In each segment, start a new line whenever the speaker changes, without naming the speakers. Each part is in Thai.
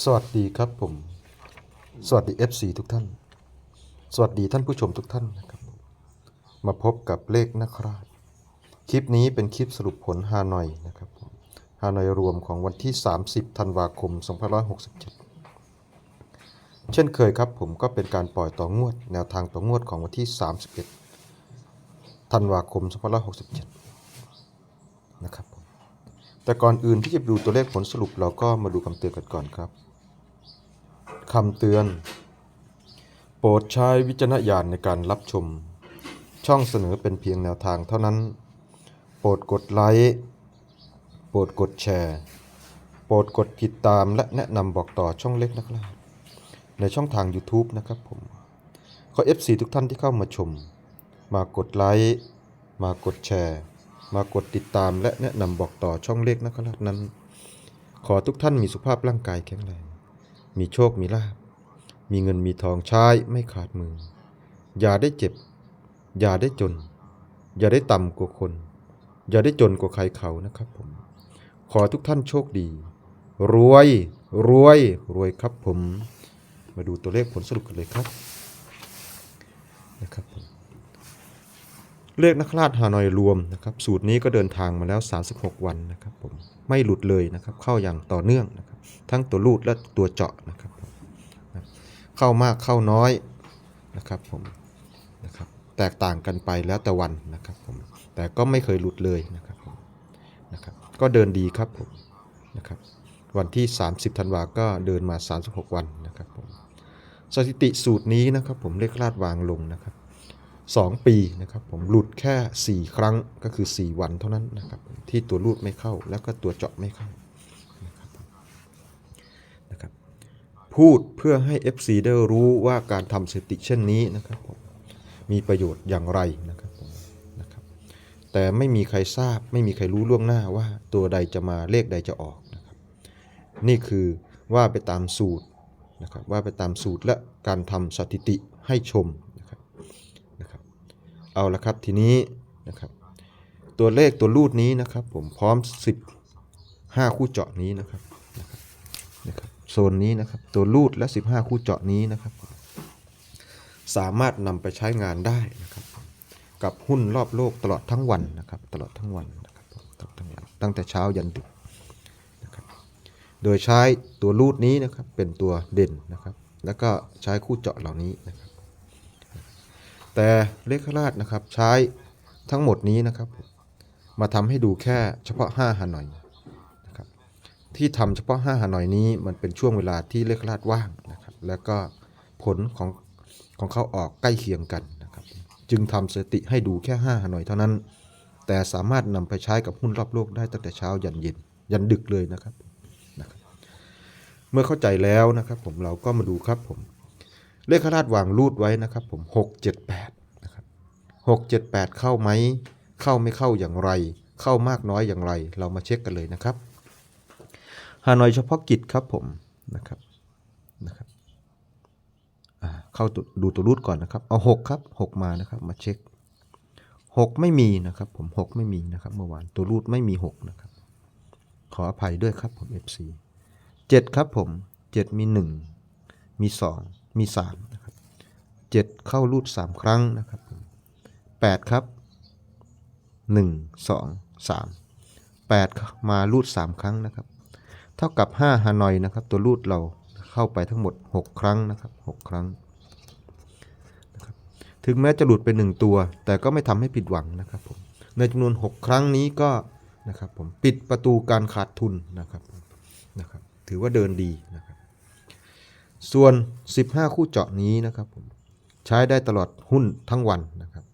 สวัสดีครับผม สวัสดี FC ทุกท่าน สวัสดีท่านผู้ชมทุกท่านนะครับ มาพบกับเลขนักราช คลิปนี้เป็นคลิปสรุปผลฮานอยนะครับผมฮานอยรวมของวันที่ 30 ธันวาคม 2567 เช่นเคยครับผมก็เป็นการปล่อยต่องวด แนวทางต่องวดของวันที่ 31 ธันวาคม 2567 นะครับผม แต่ก่อนอื่นที่จะดูตัวเลขผลสรุปเราก็มาดูคำเตือนกันก่อนครับคำเตือน โปรดใช้วิจารณญาณในการรับชม ช่องเสนอเป็นเพียงแนวทางเท่านั้น โปรดกดไลค์โปรดกดแชร์ โปรดกดติดตามและแนะนำบอกต่อช่องเล็กนะครับในช่องทาง YouTube นะครับผมขอ FC ทุกท่านที่เข้ามาชม มากดไลค์มากดแชร์ มากดติดตามและแนะนำบอกต่อช่องเล็กนะครับนั้น ขอทุกท่านมีสุขภาพร่างกายแข็งแรง มีโชคมีลาภมีเงินมีทองใช้ไม่ขาดมือ อย่าได้เจ็บ อย่าได้จน อย่าได้ต่ำกว่าคน อย่าได้จนกว่าใครเขานะครับผม ขอทุกท่านโชคดี รวย รวย รวยครับผม มาดูตัวเลขผลสรุปกันเลยครับนะครับผม เลขนักราชฮานอยรวมนะครับสูตรนี้ก็เดินทางมาแล้ว 36 วันนะครับผมไม่หลุดเลยนะครับเข้าอย่างต่อเนื่องนะครับทั้งตัวรูดและตัวเจาะนะครับเข้ามากเข้าน้อยนะครับผมนะครับแตกต่างกันไปแล้วแต่วันนะครับผมแต่ก็ไม่เคยหลุดเลยนะครับผมนะครับก็เดินดีครับผมนะครับวันที่ 30ธันวาก็เดินมา 36 วันนะครับผมสถิติสูตรนี้นะครับผมเลขลาดวางลงนะครับ 2 ปีนะครับผมหลุดแค่ 4 ครั้งก็คือ 4 วันเท่านั้นนะครับที่ตัวรูดไม่เข้าแล้วก็ตัวเจาะไม่เข้านะครับนะครับพูดเพื่อให้ FC ได้รู้ว่าการทำสถิติเช่นนี้นะครับผมมีประโยชน์อย่างไรนะครับผมนะครับแต่ไม่มีใครทราบไม่มีใครรู้ล่วงหน้าว่าตัวใดจะมาเลขใดจะออกนะครับนี่คือว่าไปตามสูตรนะครับว่าไปตามสูตรและการทำสถิติให้ชมนะครับ นะครับ เอาละครับ ทีนี้นะครับ ตัวเลขตัวรูดนี้นะครับ ผมพร้อม 10 5 คู่เจาะนี้นะครับนะครับนะรบโซนนี้นะครับ ตัวรูดและ 15 คู่เจาะนี้นะครับ สามารถนำไปใช้งานได้นะครับ กับหุ้นรอบโลกตลอดทั้งวันนะครับ ตลอดทั้งวันนะครับตลอดทั้งวันตั้งแต่เช้ายันดึกนะครับ โดยใช้ตัวรูดนี้นะครับเป็นตัวเด่นนะครับ แล้วก็ใช้คู่เจาะเหล่านี้นะครับ แต่เลขราชนะครับใช้ทั้งหมดนี้นะครับ มาทำให้ดูแค่เฉพาะ5ฮานอยนะครับที่ทำเฉพาะ5ฮานอยนี้มันเป็นช่วงเวลาที่เลขราชว่างนะครับแล้วก็ผลของของเขาออกใกล้เคียงกันนะครับจึงทำสถิติให้ดูแค่5ฮานอยเท่านั้น แต่สามารถนำไปใช้กับหุ้นรอบโลกได้ตั้งแต่เช้ายันเย็นยันดึกเลยนะครับ เมื่อเข้าใจแล้วนะครับผมเราก็มาดูครับผม เลขราชวางรูดไว้นะครับผมหกเจ็ดแปดนะครับหกเจ็ดแปดเข้าไหม เข้าไม่เข้าอย่างไร เข้ามากน้อยอย่างไร เรามาเช็คกันเลยนะครับฮานอยเฉพาะกิจครับผมนะครับนะครับเข้าดูตัวรูดก่อนนะครับ เอาหกครับหกมานะครับ มาเช็คหกไม่มีนะครับ ผมหกไม่มีนะครับเมื่อวานตัวรูดไม่มีหกนะครับ ขออภัยด้วยครับผม FC เจ็ดครับผมเจ็ดมีหนึ่งมีสอง มีสามนะครับเจ็ดเข้ารูดสามครั้งนะครับผมแปดครับหนึ่งสองสามแปดมารูดสามครั้งนะครับ เท่ากับห้าฮานอยนะครับ ตัวรูดเราเข้าไปทั้งหมดหกครั้งนะครับหกครั้งนะครับ ถึงแม้จะหลุดไปหนึ่งตัว แต่ก็ไม่ทำให้ผิดหวังนะครับผม ในจำนวนหกครั้งนี้ก็นะครับผมปิดประตูการขาดทุนนะครับนะครับ ถือว่าเดินดีนะครับ ส่วน 15 คู่เจาะนี้นะครับผมใช้ได้ตลอดหุ้นทั้งวันนะครับ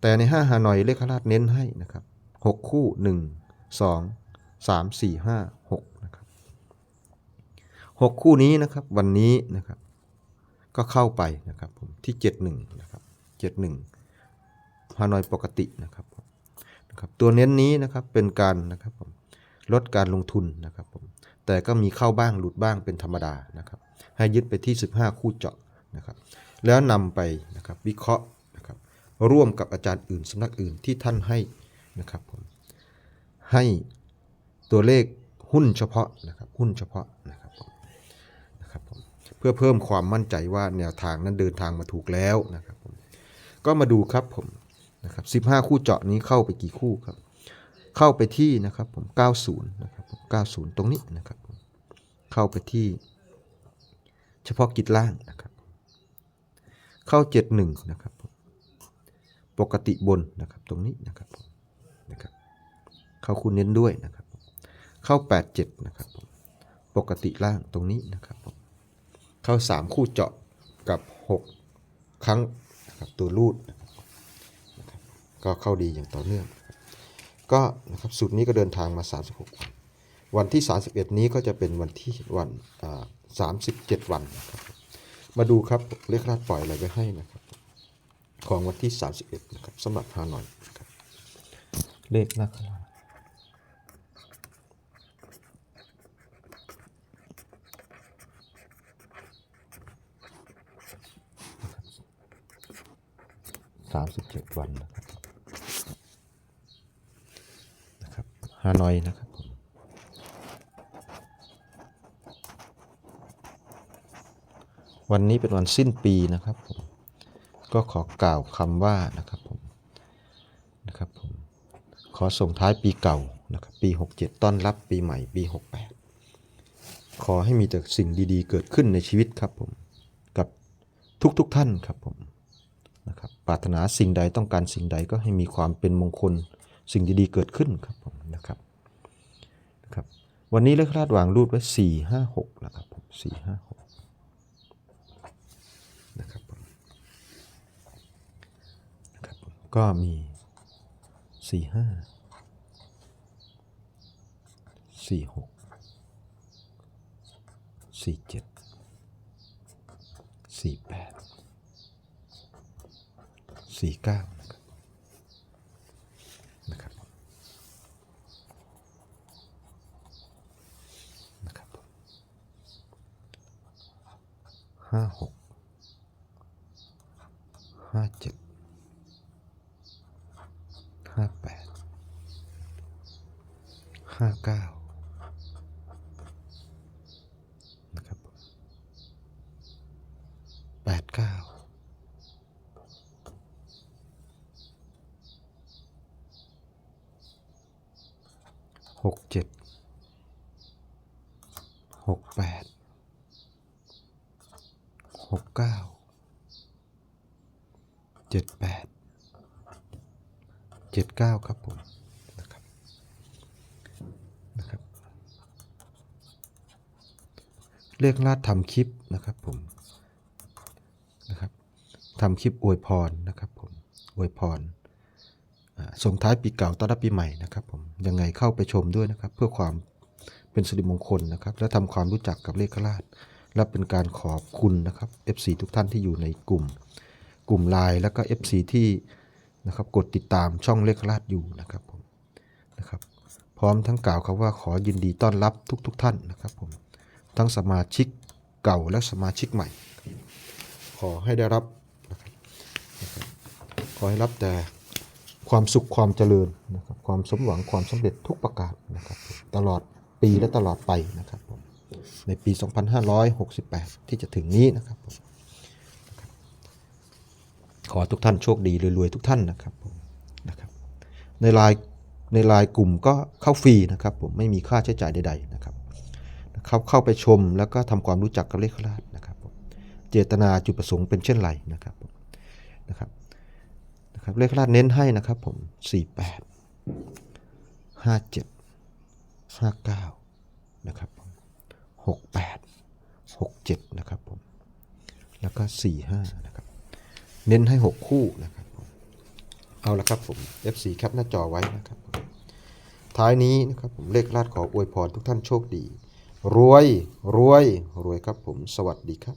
แต่ใน5ฮานอยเลขราชเน้นให้นะครับ 6 คู่ 1 2 3 4 5 6นะครับ6คู่นี้นะครับวันนี้นะครับ ก็เข้าไปนะครับผมที่ 71นะครับ71ฮานอยปกตินะครับนะครับตัวเน้นนี้นะครับเป็นการนะครับผมลดการลงทุนนะครับผม แต่ก็มีเข้าบ้างหลุดบ้างเป็นธรรมดานะครับ ให้ยึดไปที่ 15 คู่เจาะนะครับ แล้วนำไปนะครับวิเคราะห์นะครับ ร่วมกับอาจารย์อื่นสำนักอื่นที่ท่านให้นะครับผมให้ตัวเลขหุ้นเฉพาะนะครับหุ้นเฉพาะนะครับผมเพื่อเพิ่มความมั่นใจว่าแนวทางนั้นเดินทางมาถูกแล้วนะครับผมก็มาดูครับผมนะครับ15 คู่เจาะนี้เข้าไปกี่คู่ครับ เข้าไปที่นะครับผม 90 นะครับ90 ตรงนี้นะครับ เข้าไปที่ เฉพาะกิจล่างนะครับ เข้า 71 นะครับผมปกติบนนะครับ ตรงนี้นะครับผมนะครับ เข้าคู่เน้นด้วยนะครับ เข้า 87 นะครับผมปกติล่างตรงนี้นะครับผมเข้า 3 คู่เจาะกับ 6 ครั้งนะครับตัวรูดนะครับ ก็เข้าดีอย่างต่อเนื่อง ก็นะครับสูตรนี้ก็เดินทางมา 36 วัน วันที่ 31 นี้ก็จะเป็นวันที่วันอ่า37วันนะครับมาดูครับเลขคาดปล่อยอะไรไปให้นะครับ ของวันที่ 31 นะครับสำหรับฮานอยนะครับเลขนักลาสามสิบเจ็ดวันนะครับนะครับ ฮานอยนะครับผมวันนี้เป็นวันสิ้นปีนะครับผมก็ขอกล่าวคำว่านะครับผมนะครับผมขอส่งท้ายปีเก่านะครับปี 67 ต้อนรับปีใหม่ปี 68 ขอให้มีแต่สิ่งดีๆ เกิดขึ้นในชีวิตครับผมกับทุกๆทท่านครับผมนะครับปรารถนาสิ่งใดต้องการสิ่งใดก็ให้มีความเป็นมงคลสิ่งดีๆเกิดขึ้นครับผม นะครับนะครับวันนี้เลขคาดวางรูปไว้4 5 6นะครับผม4 5 6นะครับผมนะครับก็มีสี่ห้าสี่หกสี่เจ็ดสี่แปดสี่เก้านะครับนะครับผมนะครับผม ห้าหกห้าเจ็ดห้าแปดห้าเก้านะครับแปดเก้าหกเจ็ดหกแปด หกเก้าเจ็ดแปดเจ็ดเก้าครับผมนะครับนะครับ เลขลาดทำคลิปนะครับผมนะครับทำคลิปอวยพรนะครับผมอวยพรส่งท้ายปีเก่าต้อนรับปีใหม่นะครับผมยังไงเข้าไปชมด้วยนะครับ เพื่อความเป็นสิริมงคลนะครับ และทำความรู้จักกับเลขลาด และเป็นการขอบคุณนะครับ FC ทุกท่านที่อยู่ในกลุ่ม กลุ่มไลน์แล้วก็ FC ที่นะครับกดติดตามช่องเลขลาดอยู่นะครับผมนะครับ พร้อมทั้งกล่าวคำว่าขอยินดีต้อนรับทุกๆทท่านนะครับผมทั้งสมาชิกเก่าและสมาชิกใหม่ ขอให้ได้รับนะครับนะรบขอให้รับแต่ความสุขความเจริญนะครับความสมหวังความสำเร็จทุกประการนะครับตลอดปีและตลอดไปนะครับผ ในปี 2568 ที่จะถึงนี้นะครับผมขอทุกท่านโชคดีรวยๆทุกท่านนะครับผมนะครับในไลน์ในลน์กลุ่มก็เข้าฟรีนะครับผมไม่มีค่าใช้จ่ายใดๆนะครับเข้าเข้าไปชมแล้วก็ทำความรู้จักกับเลขราชนะครับผมเจตนาจุดประสงค์เป็นเช่นไรนะครับผมนะครับนะครับเลขราชเน้นให้นะครับผม48 57 59นะครับ 68 67 นะครับผม แล้วก็ 45 นะครับ เน้นให้ 6 คู่นะครับผม เอาละครับผม F4 แคปหน้าจอไว้นะครับ ท้ายนี้นะครับผมเลขลาดขออวยพรทุกท่านโชคดี รวย รวย รวยครับผม สวัสดีครับ